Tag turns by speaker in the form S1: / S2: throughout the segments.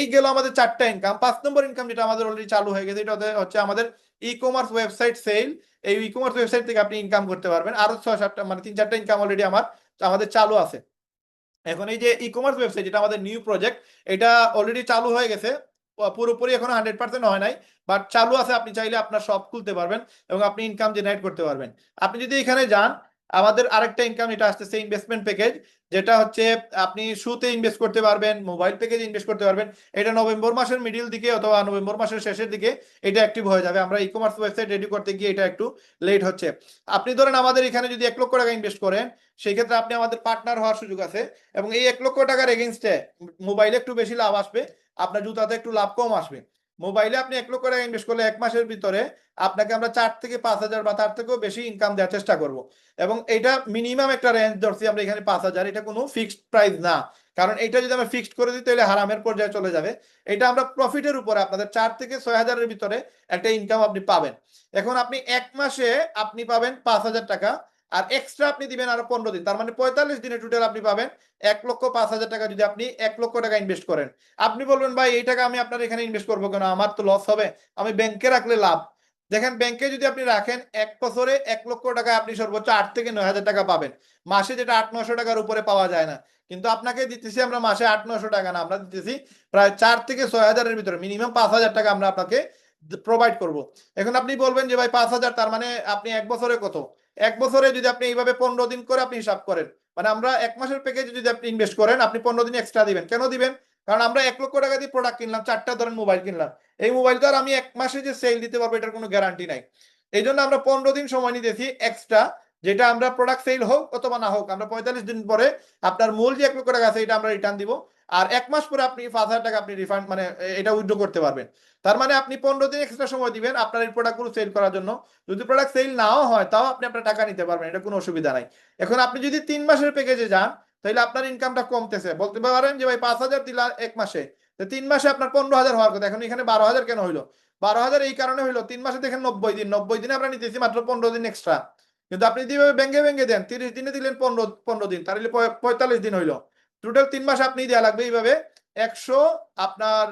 S1: এই গেল আমাদের চারটা ইনকাম পাঁচ নম্বর ইনকাম যেটা আমাদের অলরেডি চালু হয়ে গেছে, এটা হচ্ছে- আমাদের ই কমার্স ওয়েবসাইট সেল এই ই কমার্স ওয়েবসাইট থেকে আপনি ইনকাম করতে পারবেন। আরও ছয় সাতটা মানে তিন চারটা ইনকাম অলরেডি আমার, আমাদের চালু আছে। এখন এই যে ই কমার্স ওয়েবসাইট যেটা আমাদের নিউ প্রজেক্ট এটা অলরেডি চালু হয়ে গেছে। পুরোপুরি এখনও হান্ড্রেড পার্সেন্ট হয় নাই বাট চালু আছে, আপনি চাইলে আপনার শপ খুলতে পারবেন এবং আপনি ইনকাম জেনারেট করতে পারবেন। আপনি যদি এখানে যান আমাদের আরেকটা ইনকাম এটা আসতেছে ইনভেস্টমেন্ট প্যাকেজ যেটা হচ্ছে আপনি শুতে ইনভেস্ট করতে পারবেন মোবাইল প্যাকেজ ইনভেস্ট করতে পারবেন। এটা নভেম্বর মাসের মিডিল দিকে অথবা নভেম্বর মাসের শেষের দিকে এটা অ্যাক্টিভ হয়ে যাবে। আমরা ই কমার্স ওয়েবসাইট রেডি করতে গিয়ে এটা একটু লেট হচ্ছে। আপনি ধরেন আমাদের এখানে যদি এক লক্ষ টাকা ইনভেস্ট করেন, সেই ক্ষেত্রে আপনি আমাদের পার্টনার হওয়ার সুযোগ আছে এবং এই এক লক্ষ টাকার এগেনস্টে মোবাইলে একটু বেশি লাভ আসবে, আপনার জুতাতে একটু লাভ কম আসবে। মোবাইলে আপনি এক লক্ষ টাকা ইনভেস্ট করলে এক মাসের ভিতরে আপনাকে আমরা চার থেকে পাঁচ হাজার বা তার থেকেও বেশি ইনকাম দেওয়ার চেষ্টা করব। এবং এটা মিনিমাম একটা রেঞ্জ ধরছি আমরা এখানে পাঁচ হাজার, এটা কোনো ফিক্সড প্রাইস না। কারণ এটা যদি আমরা ফিক্সড করে দিই, তাহলে হারামের পর্যায়ে চলে যাবে। এটা আমরা প্রফিটের উপরে আপনাদের চার থেকে ছয় হাজারের ভিতরে একটা ইনকাম আপনি পাবেন। এখন আপনি এক মাসে আপনি পাবেন পাঁচ হাজার টাকা। আর এক্সট্রা আপনি দিবেন আরও পনেরো দিন। তার মানে পঁয়তাল্লিশ দিনে টোটাল আপনি পাবেন এক লক্ষ পাঁচ হাজার টাকা যদি আপনি এক লক্ষ টাকা ইনভেস্ট করেন। আপনি বলবেন, ভাই, এই টাকা আমি আপনার এখানে ইনভেস্ট করব কেন? আমার তো লস হবে। আমি ব্যাংকে রাখলে লাভ। দেখেন ব্যাংকে যদি আপনি রাখেন, এক বছরে এক লক্ষ টাকা আপনি সর্বোচ্চ আট থেকে নয় হাজার টাকা পাবেন। মাসে যেটা আট নশো টাকার উপরে পাওয়া যায় না। কিন্তু আপনাকে দিতেছি আমরা মাসে আট নশো টাকা না, আমরা দিতেছি প্রায় চার থেকে ছয় হাজারের ভিতরে মিনিমাম পাঁচ হাজার টাকা আমরা আপনাকে প্রোভাইড করব। এখন আপনি বলবেন যে, ভাই, পাঁচ হাজার, তার মানে আপনি এক বছরে কত? এক বছরে যদি আপনি এইভাবে পনেরো দিন করে আপনি হিসাব করেন মানে আমরা এক মাসের প্যাকেজে যদি আপনি ইনভেস্ট করেন, আপনি পনেরো দিন এক্সট্রা দিবেন। কেন দিবেন? কারণ আমরা এক লক্ষ টাকা দিয়ে প্রোডাক্ট কিনলাম, চারটা ধরেন মোবাইল কিনলাম। এই মোবাইলটা আর আমি এক মাসে যে সেল দিতে পারব, এটার কোনো গ্যারান্টি নাই। এই জন্য আমরা পনেরো দিন সময় নিতেছি এক্সট্রা যেটা আমরা প্রোডাক্ট সেল হোক অথবা না হোক, আমরা পঁয়তাল্লিশ দিন পরে আপনার মূল যে এক লক্ষ টাকা আছে, এটা আমরা রিটার্ন দিব। আর এক মাস পরে আপনি পাঁচ হাজার টাকা আপনি রিফান্ড মানে এটা উইথড্র করতে পারবেন। তার মানে আপনি পনেরো দিন এক্সট্রা সময় দিবেন আপনার এই প্রোডাক্টগুলো সেল করার জন্য। যদি প্রোডাক্ট সেল নাও হয়, তাও আপনি আপনার টাকা নিতে পারবেন, এটা কোনো অসুবিধা নাই। এখন আপনি যদি তিন মাসের প্যাকেজে যান, তাহলে আপনার ইনকামটা কমতেছে। বলতে পারেন যে ভাই পাঁচ হাজার দিলা এক মাসে তিন মাসে আপনার পনেরো হাজার হওয়ার কথা। এখন এখানে বারো হাজার কেন হইল? বারো হাজার এই কারণে হইল, তিন মাসে দেখেন নব্বই দিন। নব্বই দিনে আমরা নিতেছি মাত্র পনেরো দিন এক্সট্রা কিন্তু আপনি যেভাবে ব্যাঙ্গে ব্যাঙ্গে দেন, তিরিশ দিনে দিলেন পনেরো পনেরো দিন। তাহলে পঁয়- পঁয়তাল্লিশ দিন হইল। টোটাল তিন মাস আপনি দেওয়া লাগবে এইভাবে। একশো আপনার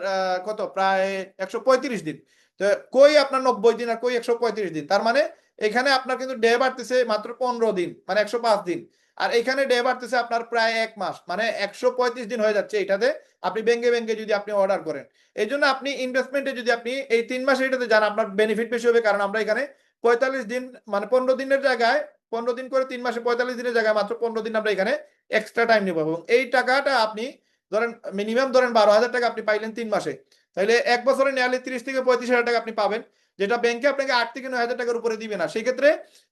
S1: কত? প্রায় একশো পঁয়ত্রিশ দিন। তো কই আপনার নব্বই দিন আর কই একশো পঁয়ত্রিশ দিন? তার মানে এখানে আপনার কিন্তু ডে বাড়তেছে মাত্র পনেরো দিন মানে একশো পাঁচ দিন। আর এখানে ডে বাড়তেছে আপনার প্রায় এক মাস মানে একশো পঁয়ত্রিশ দিন হয়ে যাচ্ছে এটাতে। আপনি ব্যাঙ্গে ব্যাঙ্গে যদি আপনি অর্ডার করেন। এই জন্য আপনি ইনভেস্টমেন্টে যদি আপনি এই তিন মাসে এটাতে যান, আপনার বেনিফিট বেশি হবে। কারণ আমরা এখানে পঁয়তাল্লিশ দিন মানে পনেরো দিনের জায়গায়, পনেরো দিন করে তিন মাসে পঁয়তাল্লিশ দিনের জায়গায় মাত্র পনেরো দিন আমরা এখানে এক্সট্রা টাইম নেব এবং এই টাকাটা আপনি ধরেন মিনিমাম ধরেন বারো হাজার টাকা আপনি পাইলেন তিন মাসে। তাহলে এক বছরে নেয়ালে তিরিশ থেকে পঁয়ত্রিশ হাজার টাকা আপনি পাবেন, যেটা ব্যাংকে আপনাকে আট থেকে নয় হাজার টাকার উপরে দিবে না। সেক্ষেত্রে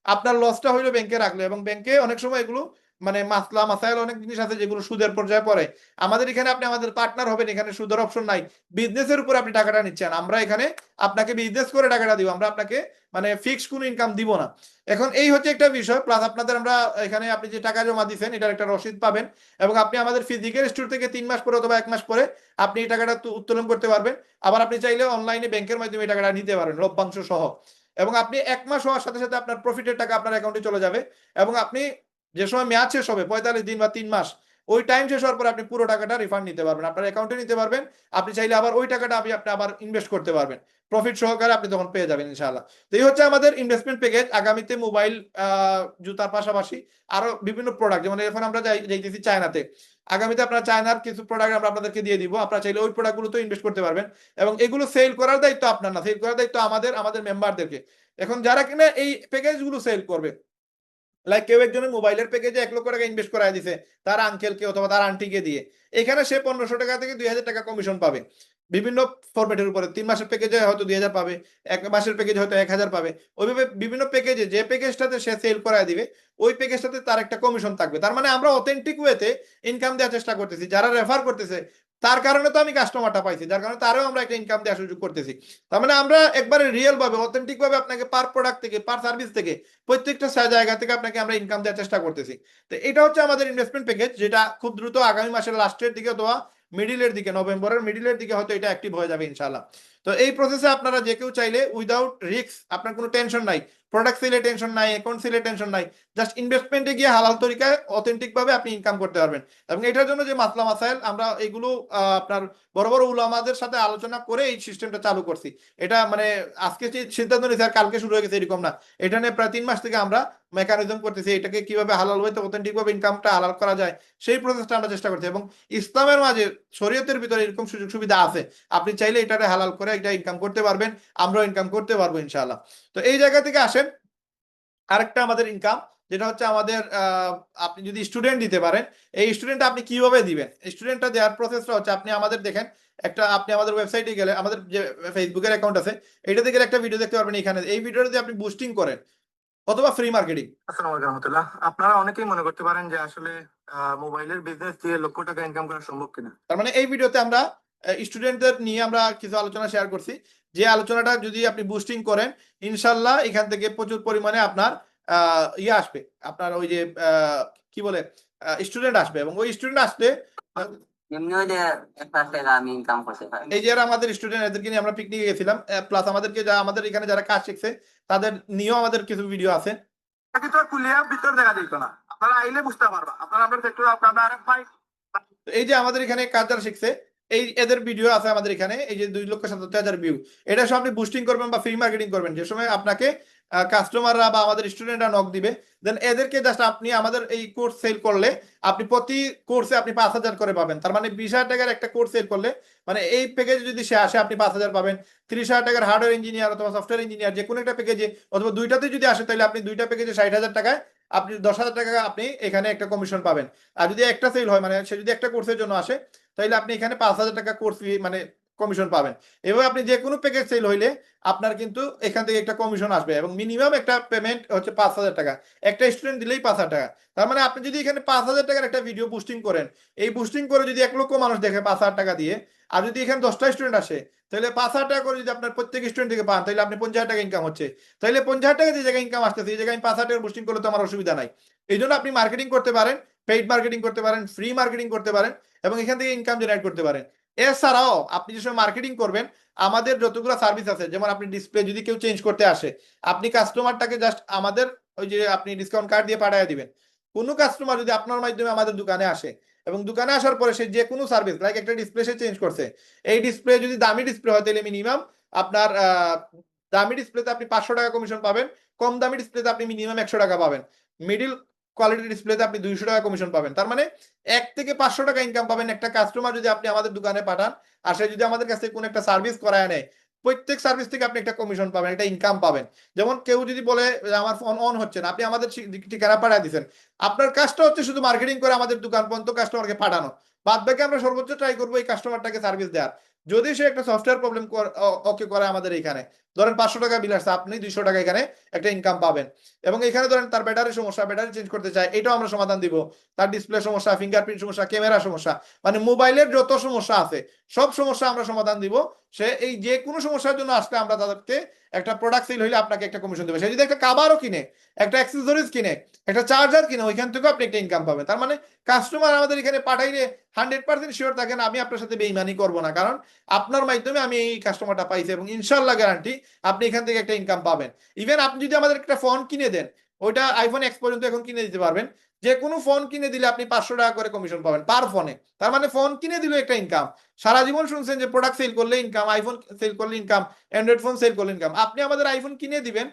S1: আপনার লসটা হইল ব্যাংকে রাখলে এবং ব্যাংকে অনেক সময় এগুলো মানে মাসলা, মাসাইল অনেক জিনিস আছে যেগুলো সুদের পর্যায়ে পড়ে। আমাদের এখানে আপনি আমাদের পার্টনার হবেন, এখানে সুদের অপশন নাই। বিজনেসের উপর আপনি টাকাটা নিচ্ছেন। আমরা এখানে আপনাকে বিজনেস করে টাকাটা দিব। আমরা আপনাকে মানে ফিক্স কোনো ইনকাম দিব না। এখন এই হচ্ছে একটা বিষয় প্লাস আপনাদের আমরা এখানে আপনি যে টাকা জমা দিচ্ছেন এটার একটা রসিদ পাবেন এবং আপনি আমাদের ফিজিক্যাল স্টোর থেকে তিন মাস পরে অথবা এক মাস পরে আপনি এই টাকাটা উত্তোলন করতে পারবেন। আবার আপনি চাইলে অনলাইনে ব্যাংকের মাধ্যমে এই টাকাটা নিতে পারবেন লভ্যাংশ সহ। এবং আপনি এক মাস হওয়ার সাথে সাথে আপনার প্রফিটের টাকা আপনার অ্যাকাউন্টে চলে যাবে। এবং আপনি যে সময় মেয়াদ শেষ হবে, পঁয়তাল্লিশ দিন বা তিন মাস, ওই টাইম শেষ হওয়ার পর আপনি পুরো টাকাটা রিফান্ড নিতে পারবেন। আপনার অ্যাকাউন্টে নিতে পারবেন। আপনি চাইলে আবার ওই টাকাটা আপনি আপনি আবার ইনভেস্ট করতে পারবেন। প্রফিট সহকারে আপনি তখন পেয়ে যাবেন ইনশাআল্লাহ। তো এই হচ্ছে আমাদের ইনভেস্টমেন্ট প্যাকেজ আগামীতে মোবাইল জুতার পাশাপাশি আরও বিভিন্ন প্রোডাক্ট যেমন এখন আমরা যাই, যাইতেছি চায়নাতে। আগামীতে আপনার চায়নার কিছু প্রোডাক্ট আমরা আপনাদেরকে দিয়ে দিব। আপনারা চাইলে ওই প্রোডাক্টগুলোতে ইনভেস্ট করতে পারবেন। এবং এগুলো সেল করার দায়িত্ব আপনার না। সেল করার দায়িত্ব আমাদের আমাদের মেম্বারদেরকে এখন যারা কিনা এই প্যাকেজগুলো সেল করবে লাইক কেউ একজনের মোবাইলের প্যাকেজে এক লক্ষ টাকা ইনভেস্ট করায় দিছে, তার আঙ্কেলকে অথবা তার আন্টিকে দিয়ে। এখানে সে পনেরোশো টাকা থেকে দুই হাজার টাকা কমিশন পাবে। বিভিন্ন ফরম্যাটের উপরে। তিন মাসের প্যাকেজে হয়তো দুই হাজার পাবে, এক মাসের প্যাকেজে হয়তো এক হাজার পাবে। ওইভাবে বিভিন্ন প্যাকেজে যে প্যাকেজটাতে সে সেল করায় দিবে, ওই প্যাকেজটাতে তার একটা কমিশন থাকবে। তার মানে আমরা অথেন্টিক ওয়েতে ইনকাম দেওয়ার চেষ্টা করতেছি। যারা রেফার করতেছে, তার কারণে তো আমি কাস্টমারটা পাইছি, যার কারণে তারও আমরা একটা ইনকাম দেওয়ার সুযোগ করতেছি। তার মানে আমরা একবারে রিয়েল ভাবে অথেন্টিক ভাবে আপনাকে পার প্রোডাক্ট থেকে পার সার্ভিস থেকে, প্রত্যেকটা জায়গা থেকে আপনাকে আমরা ইনকাম দেওয়ার চেষ্টা করতেছি। তো এটা হচ্ছে আমাদের ইনভেস্টমেন্ট প্যাকেজ যেটা খুব দ্রুত আগামী মাসের লাস্টের দিকে অথবা মিডিলের দিকে, নভেম্বরের মিডিলের দিকে হয়তো এটা অ্যাক্টিভ হয়ে যাবে ইনশাল্লাহ তো এই প্রসেসে আপনারা যে কেউ চাইলে উইদাউট রিস্ক আপনার কোনো টেনশন নাই। প্রোডাক্ট সেলে টেনশন নাই অ্যাকাউন্ট সেলে টেনশন নাই জাস্ট ইনভেস্টমেন্টে গিয়ে হালাল তরিকায় অথেন্টিক ভাবে আপনি ইনকাম করতে পারবেন। এবং এটার জন্য যে মাসলা মাসাইল, আমরা এগুলো আপনার বড় বড় উলামাদের সাথে আলোচনা করে এই সিস্টেমটা চালু করছি। এটা মানে আজকে যে সিদ্ধান্ত নিয়েছে আর কালকে শুরু হয়ে গেছে, এরকম না। এটা নিয়ে প্রায় তিন মাস থেকে আমরা মেকানিজম করতেছি, এটাকে কীভাবে হালাল হইতে অথেন্টিক ভাবে ইনকামটা হালাল করা যায়, সেই প্রসেসটা আমরা চেষ্টা করছি। এবং ইসলামের মাঝে শরীয়তের ভিতরে এরকম সুযোগ সুবিধা আছে, আপনি চাইলে এটারে হালাল করে এটা ইনকাম করতে পারবেন, আমরাও ইনকাম করতে পারব ইনশাআল্লাহ। তো এই জায়গা থেকে আসেন আরেকটা আমাদের ইনকাম যেটা হচ্ছে আমাদের আপনি যদি স্টুডেন্ট দিতে পারেন এই স্টুডেন্ট আপনি কীভাবে দিবেন? স্টুডেন্টটা দেওয়ার প্রসেসটা হচ্ছে আপনি আমাদের দেখেন একটা আপনি আমাদের ওয়েবসাইটে গেলে আমাদের যে ফেসবুকের অ্যাকাউন্ট আছে এটাতে গেলে একটা ভিডিও দেখতে পারবেন এখানে। এই ভিডিওটা যদি আপনি বুস্টিং করেন অথবা ফ্রি মার্কেটিং
S2: আসসালামু আলাইকুম রহমতুল্লাহ। আপনারা অনেকেই মনে করতে পারেন যে আসলে মোবাইলের বিজনেস দিয়ে লক্ষ টাকা ইনকাম করা সম্ভব কিনা।
S1: তার মানে এই ভিডিওতে আমরা স্টুডেন্টদের নিয়ে আমরা কিছু আলোচনা শেয়ার করছি। যে আলোচনাটা যদি আপনি বুস্টিং করেন ইনশাল্লাহ এখান থেকে প্রচুর পরিমাণে আপনার আহ, ইয়ে আসবে। আপনার ওই যে কি বলে স্টুডেন্ট আসবে এবং ওই স্টুডেন্ট আসলে এই যে আমাদের স্টুডেন্ট এদেরকে নিয়ে আমরা পিকনিকে গেছিলাম প্লাস আমাদেরকে যা আমাদের এখানে যারা কাজ শিখছে তাদের নিয়েও আমাদের কিছু ভিডিও আছে।
S2: ভিতর দেখা দিত না। আপনারা আইলে বুঝতে পারবা। আপনারা আমরা সেক্টর আপনারা আরেক ভাই
S1: এই যে আমাদের এখানে কাজ যারা শিখছে এই এদের ভিডিও আছে আমাদের এখানে, এই যে দুই লক্ষ সাতাত্তর হাজার ভিউ এটা সব আপনি বুস্টিং করবেন বা ফ্রি মার্কেটিং করবেন। যে সময় আপনাকে কাস্টমাররা বা আমাদের স্টুডেন্টরা নক দিবে দেন এদেরকে জাস্ট আপনি আমাদের এই কোর্স সেল করলে, আপনি প্রতি কোর্সে আপনি পাঁচ হাজার করে পাবেন। তার মানে বিশ হাজার টাকার একটা কোর্স সেল করলে মানে এই প্যাকেজে যদি সে আসে, আপনি পাঁচ হাজার পাবেন। ত্রিশ হাজার টাকার হার্ডওয়্যার ইঞ্জিনিয়ার অথবা সফটওয়্যার ইঞ্জিনিয়ার যে কোনো একটা প্যাকেজে অথবা দুইটাতে যদি আসে, তাহলে আপনি দুইটা প্যাকেজে ষাট হাজার টাকায় আপনি দশ হাজার টাকা আপনি এখানে একটা কমিশন পাবেন। আর যদি একটা সেল হয় মানে সে যদি একটা কোর্সের জন্য আসে তাহলে আপনি এখানে পাঁচ হাজার টাকা কোর্স ফি মানে কমিশন পাবেন। এভাবে আপনি যে কোনো প্যাকেজ সেল হইলে আপনার কিন্তু এখান থেকে একটা কমিশন আসবে এবং মিনিমাম একটা পেমেন্ট হচ্ছে পাঁচ হাজার টাকা। একটা স্টুডেন্ট দিলেই পাঁচ হাজার টাকা। তার মানে আপনি যদি এখানে পাঁচ হাজার টাকার একটা ভিডিও বুস্টিং করেন, এই বুস্টিং করে যদি এক লক্ষ মানুষ দেখে পাঁচ হাজার টাকা দিয়ে, আর যদি এখানে দশটা স্টুডেন্ট আসে তাহলে পাঁচ হাজার টাকা করে যদি আপনার প্রত্যেক স্টুডেন্ট থেকে পান তাহলে আপনি পঞ্চাশ টাকা ইনকাম হচ্ছে। তাহলে পঞ্চাশ টাকা যে জায়গায় ইনকাম আসতেছে, এই জায়গায় আমি পাঁচ হাজার টাকা বুস্টিং করলে তো আমার অসুবিধা নাই। এই জন্য আপনি মার্কেটিং করতে পারেন পেইড মার্কেটিং করতে পারেন ফ্রি মার্কেটিং করতে পারেন। এবং এখান থেকে ইনকাম জেনারেট করতে পারেন। এছাড়াও আপনি যে সময় মার্কেটিং করবেন, আমাদের যতগুলো সার্ভিস আছে, যেমন আপনি ডিসপ্লে যদি কেউ চেঞ্জ করতে আসে, আপনি কাস্টমারটাকে জাস্ট আমাদের ওই যে আপনি ডিসকাউন্ট কার্ড দিয়ে পাঠিয়ে দিবেন। কোনো কাস্টমার যদি আপনার মাধ্যমে আমাদের দোকানে আসে এবং দোকানে আসার পরে সে যে কোনো সার্ভিস লাইক একটা ডিসপ্লে সে চেঞ্জ করছে, এই ডিসপ্লে যদি দামি ডিসপ্লে হয়, তাহলে মিনিমাম আপনার দামি ডিসপ্লেতে আপনি পাঁচশো টাকা কমিশন পাবেন, কম দামি ডিসপ্লেতে আপনি মিনিমাম একশো টাকা পাবেন। মিডিল কোয়ালিটি ডিসপ্লেতে আপনি দুইশো টাকা কমিশন পাবেন। তার মানে এক থেকে পাঁচশো টাকা ইনকাম পাবেন একটা কাস্টমার যদি আপনি আমাদের দোকানে পাঠান, আর সে যদি আমাদের কাছে কোনো একটা সার্ভিস করায় নেয়, প্রত্যেক সার্ভিস থেকে আপনি একটা কমিশন পাবেন, একটা ইনকাম পাবেন। যেমন কেউ যদি বলে, আমার ফোন অন হচ্ছে না। আপনি আমাদের ঠিকানা পাঠিয়ে দিচ্ছেন আপনার কাজটা হচ্ছে শুধু মার্কেটিং করে আমাদের দোকান পর্যন্ত কাস্টমারকে পাঠানো। বাদ বাকি আমরা সর্বোচ্চ ট্রাই করব এই কাস্টমারটাকে সার্ভিস দেওয়ার। যদি সে একটা সফটওয়্যার প্রবলেম ওকে করে আমাদের এখানে ধরেন পাঁচশো টাকা বিল আসছে, আপনি দুইশো টাকা এখানে একটা ইনকাম পাবেন। এবং এখানে ধরেন তার ব্যাটারি সমস্যা ব্যাটারি চেঞ্জ করতে চায়, এটাও আমরা সমাধান দিব। তার ডিসপ্লে সমস্যা ফিঙ্গারপ্রিন্ট সমস্যা ক্যামেরা সমস্যা মানে মোবাইলের যত সমস্যা আছে, সব সমস্যা আমরা সমাধান দিব। সে এই যে কোনো সমস্যার জন্য আসলে আমরা তাদেরকে একটা প্রোডাক্ট সেল হইলে আপনাকে একটা কমিশন দেবে। সে যদি একটা কাবারও কিনে, একটা অ্যাক্সেসরিজ কিনে, একটা চার্জার কিনে, ওইখান থেকেও আপনি একটা ইনকাম পাবেন। তার মানে কাস্টমার আমাদের এখানে পাঠাইলে হান্ড্রেড পার্সেন্ট শিওর থাকেন আমি আপনার সাথে বেইমানি করব না। কারণ আপনার মাধ্যমে আমি এই কাস্টমারটা পাইছি এবং ইনশাল্লাহ গ্যারান্টি আপনি এখান থেকে একটা ইনকাম পাবেন। ইভেন আপনি যদি আমাদের একটা ফোন কিনে দেন, ওইটা আইফোন এক্স পর্যন্ত এখন কিনে দিতে পারবেন। যে কোনো ফোন কিনে দিলে আপনি পাঁচশো টাকা করে কমিশন পাবেন পার ফোনে তার মানে ফোন কিনে দিলে একটা ইনকাম সারা জীবন শুনছেন যে প্রোডাক্ট সেল করলে ইনকাম আইফোন সেল করলে ইনকাম অ্যান্ড্রয়েড ফোন সেল করলে ইনকাম আপনি আমাদের আইফোন কিনে দিবেন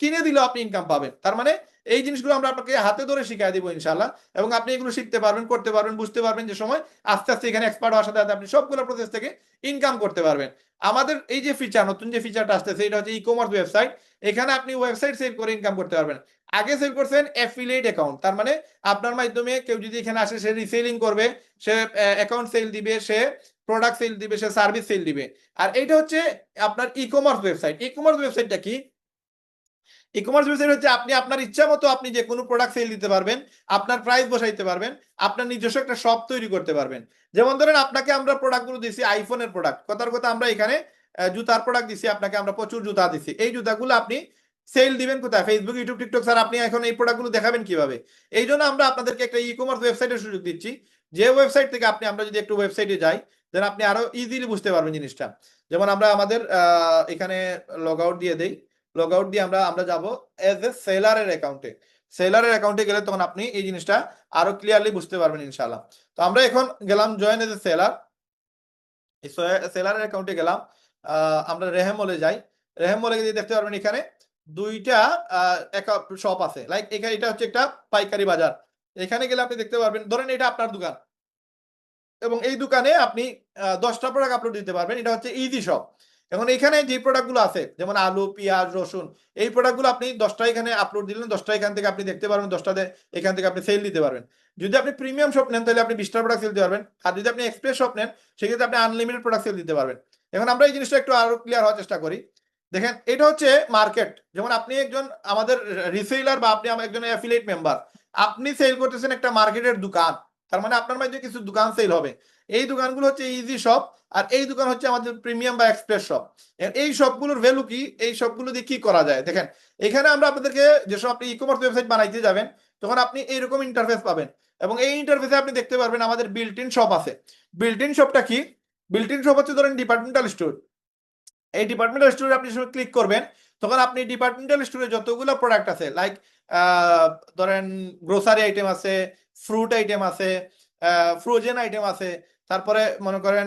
S1: কিনে দিলেও আপনি ইনকাম পাবেন। তার মানে এই জিনিসগুলো আমরা আপনাকে হাতে ধরে শিখিয়ে দিব ইনশাল্লাহ এবং আপনি এগুলো শিখতে পারবেন, করতে পারবেন, বুঝতে পারবেন যে সময় আস্তে আস্তে এখানে এক্সপার্ট হওয়ার সাথে আপনি সবগুলো প্রসেস থেকে ইনকাম করতে পারবেন। আমাদের এই যে ফিচার নতুন যে ফিচারটা আসতেছে, এটা হচ্ছে ই কমার্স ওয়েবসাইট এখানে আপনি ওয়েবসাইট সেল করে ইনকাম করতে পারবেন। আগে সেল করছেন অ্যাফিলিয়েট অ্যাকাউন্ট তার মানে আপনার মাধ্যমে কেউ যদি এখানে আসে, সে রিসেলিং করবে, সে অ্যাকাউন্ট সেল দিবে, সে প্রোডাক্ট সেল দিবে, সে সার্ভিস সেল দিবে। আর এইটা হচ্ছে আপনার e commerce website e commerce ওয়েবসাইটটা কি? ই কমার্স ওয়েবসাইট হচ্ছে আপনি আপনার ইচ্ছা মতো আপনি যে কোনো প্রোডাক্ট সেল দিতে পারবেন, আপনার প্রাইস বসাইতে পারবেন, আপনার নিজস্ব একটা শপ তৈরি করতে পারবেন। যেমন ধরেন আপনাকে আমরা প্রোডাক্টগুলো দিছি আইফোনের প্রোডাক্ট কথার কথা আমরা এখানে জুতার প্রোডাক্ট দিছি, আপনাকে আমরা প্রচুর জুতা দিছি। এই জুতাগুলো আপনি সেল দিবেন কোথায়? ফেসবুক ইউটিউব টিকটক স্যার, আপনি এখন এই প্রোডাক্টগুলো দেখাবেন কীভাবে? এই জন্য আমরা আপনাদেরকে একটা ই কমার্স ওয়েবসাইটের সুযোগ দিচ্ছি। যে ওয়েবসাইট থেকে আপনি, আমরা যদি একটু ওয়েবসাইটে যাই দেন আপনি আরও ইজিলি বুঝতে পারবেন জিনিসটা। যেমন আমরা আমাদের এখানে লগ আউট দিয়ে দেই। লগ আউট দিয়ে আমরা আমরা যাব এজ এ। সেলারের অ্যাকাউন্টে সেলারের অ্যাকাউন্টে গেলে তখন আপনি এই জিনিসটা আরও ক্লিয়ারলি বুঝতে পারবেন ইনশাআল্লাহ। তো আমরা এখন গেলাম জয়েন এজ এ সেলার সেলারের অ্যাকাউন্টে গেলাম। আমরা রেহেম মলে যাই। রেহেম মলে গিয়ে দেখতে পারবেন এখানে দুইটা শপ আছে। লাইক এখানে এটা হচ্ছে একটা পাইকারি বাজার। এখানে গেলে আপনি দেখতে পারবেন, ধরেন এটা আপনার দোকান। এবং এই দোকানে আপনি দশটা প্রোডাক্ট আপলোড দিতে পারবেন। এটা হচ্ছে ইজি শপ এখন এখানে যে প্রোডাক্টগুলো আছে, যেমন আলু, পেঁয়াজ, রসুন, এই প্রোডাক্টগুলো আপনি দশটা এখানে আপলোড দিলেন, দশটা এখান থেকে আপনি দেখতে পারবেন, দশটা এখান থেকে আপনি সেল দিতে পারবেন। যদি আপনি প্রিমিয়াম শপ নেন, তাহলে আপনি বিশটা প্রোডাক্ট সেল দিতে পারবেন। আর যদি আপনি এক্সপ্রেস শপ নেন, সেক্ষেত্রে আপনি আনলিমিটেড প্রোডাক্ট সেল দিতে পারবেন। এখন আমরা এই জিনিসটা একটু আরও ক্লিয়ার হওয়ার চেষ্টা করি। দেখেন, এটা হচ্ছে মার্কেট যেমন আপনি একজন আমাদের রিসেলার বা আপনি একজন অ্যাফিলিয়েট মেম্বার আপনি সেল করতেছেন একটা মার্কেটের দোকান, তার মানে আপনার মাঝে কিছু দোকান সেল হবে। এই দোকানগুলো হচ্ছে ইজি শপ আর এই দোকান হচ্ছে আমাদের প্রিমিয়াম বা এক্সপ্রেস শপ এই শপগুলোর ভ্যালু কি? এই শপগুলো দিয়ে কি করা যায়? দেখেন, এখানে আমরা আপনাদেরকে যেসব আপনি ই কমার্স ওয়েবসাইট বানাইতে যাবেন, তখন আপনি এইরকম ইন্টারফেস পাবেন। এবং এই ইন্টারফেসে আপনি দেখতে পারবেন আমাদের বিল্ট ইন শপ আছে। বিল্ট ইন শপটা কি? বিল্ট ইন শপ হচ্ছে ধরেন ডিপার্টমেন্টাল স্টোর এই ডিপার্টমেন্টাল স্টোরে আপনি যখন ক্লিক করবেন, তখন আপনি ডিপার্টমেন্টাল স্টোরে যতগুলো প্রোডাক্ট আছে লাইক ধরেন গ্রোসারি আইটেম আছে ফ্রুট আইটেম আছে ফ্রোজেন আইটেম আছে, তারপরে মনে করেন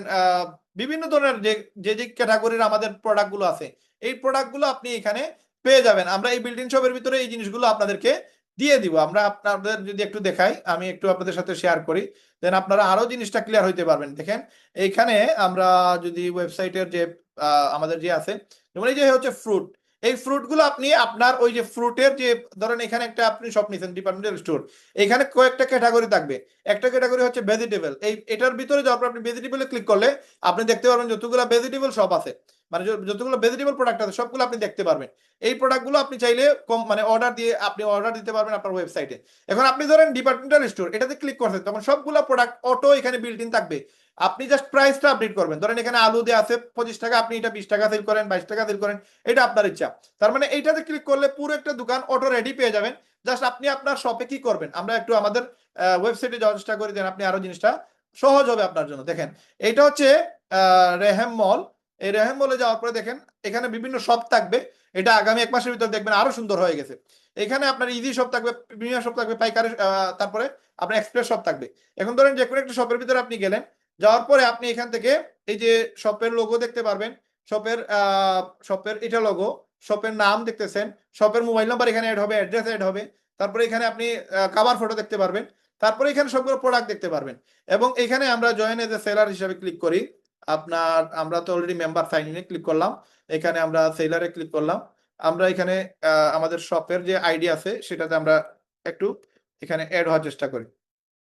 S1: বিভিন্ন ধরনের যে যে যে ক্যাটাগরির আমাদের প্রোডাক্টগুলো আছে, এই প্রোডাক্টগুলো আপনি এখানে পেয়ে যাবেন। আমরা এই বিল্ডিং শপের ভিতরে এই জিনিসগুলো আপনাদেরকে দিয়ে দিব। আমরা আপনাদের যদি একটু দেখাই, আমি একটু আপনাদের সাথে শেয়ার করি দেন আপনারা আরও জিনিসটা ক্লিয়ার হইতে পারবেন। দেখেন এইখানে আমরা যদি ওয়েবসাইটের যে আমাদের যে আছে, যেমন এই যে হচ্ছে ফ্রুট এই ফ্রুটগুলো আপনি আপনার ওই যে ফ্রুটের যে, ধরেন এখানে একটা আপনি শপ নিছেন ডিপার্টমেন্টাল স্টোর এখানে কয়েকটা ক্যাটাগরি থাকবে। একটা ক্যাটাগরি হচ্ছে ভেজিটেবল এই এটার ভিতরে যাওয়ার পর আপনি ভেজিটেবলে ক্লিক করলে, আপনি দেখতে পারবেন যতগুলো ভেজিটেবল শপ আছে মানে যতগুলো ভেজিটেবল প্রোডাক্ট আছে, সবগুলো আপনি দেখতে পারবেন। এই প্রোডাক্টগুলো আপনি চাইলে কম মানে অর্ডার দিয়ে আপনি অর্ডার দিতে পারবেন আপনার ওয়েবসাইটে এখন আপনি ধরেন ডিপার্টমেন্টাল স্টোর এটাতে ক্লিক করছেন, তখন সবগুলো প্রোডাক্ট অটো এখানে বিল্ট ইন থাকবে। আপনি জাস্ট প্রাইসটা আপডেট করবেন। ধরেন এখানে আলু দিয়ে আছে, পঁচিশ টাকা, আপনি এটা বিশ টাকা সেল করেন, বাইশ টাকা সেল করেন, এটা আপনার ইচ্ছা। তার মানে এইটাতে ক্লিক করলে পুরো একটা দোকান অটো রেডি পেয়ে যাবেন। জাস্ট আপনি আপনার শপে কি করবেন? আমরা একটু আমাদের ওয়েবসাইটে যাওয়ার চেষ্টা করি দেন আপনি আরও জিনিসটা সহজ হবে আপনার জন্য। দেখেন, এটা হচ্ছে রেহেম মল। এই রেহেম মলে যাওয়ার পরে দেখেন, এখানে বিভিন্ন শপ থাকবে। এটা আগামী এক মাসের ভিতর দেখবেন আরও সুন্দর হয়ে গেছে। এখানে আপনার ইজি শপ থাকবে প্রিমিয়াম শপ থাকবে, পাইকারি তারপরে আপনার এক্সপ্রেস শপ থাকবে। এখন ধরেন যে কোনো একটা শপের ভিতরে আপনি গেলেন যাওয়ার পরে আপনি এখান থেকে এই যে শপের লোগো দেখতে পারবেন। শপের শপের এটা লোগো শপের নাম দেখতেছেন শপের মোবাইল নাম্বার এখানে অ্যাড হবে অ্যাড্রেস অ্যাড হবে। তারপরে এখানে আপনি কাভার ফটো দেখতে পারবেন। তারপরে এখানে সবগুলো প্রোডাক্ট দেখতে পারবেন। এবং এখানে আমরা জয়েন এজ এ সেলার হিসাবে ক্লিক করি। আপনার, আমরা তো অলরেডি মেম্বার সাইন ইনে ক্লিক করলাম। এখানে আমরা সেলারে ক্লিক করলাম। আমরা এখানে আমাদের শপের যে আইডি আছে, সেটাতে আমরা একটু এখানে অ্যাড হওয়ার চেষ্টা করি।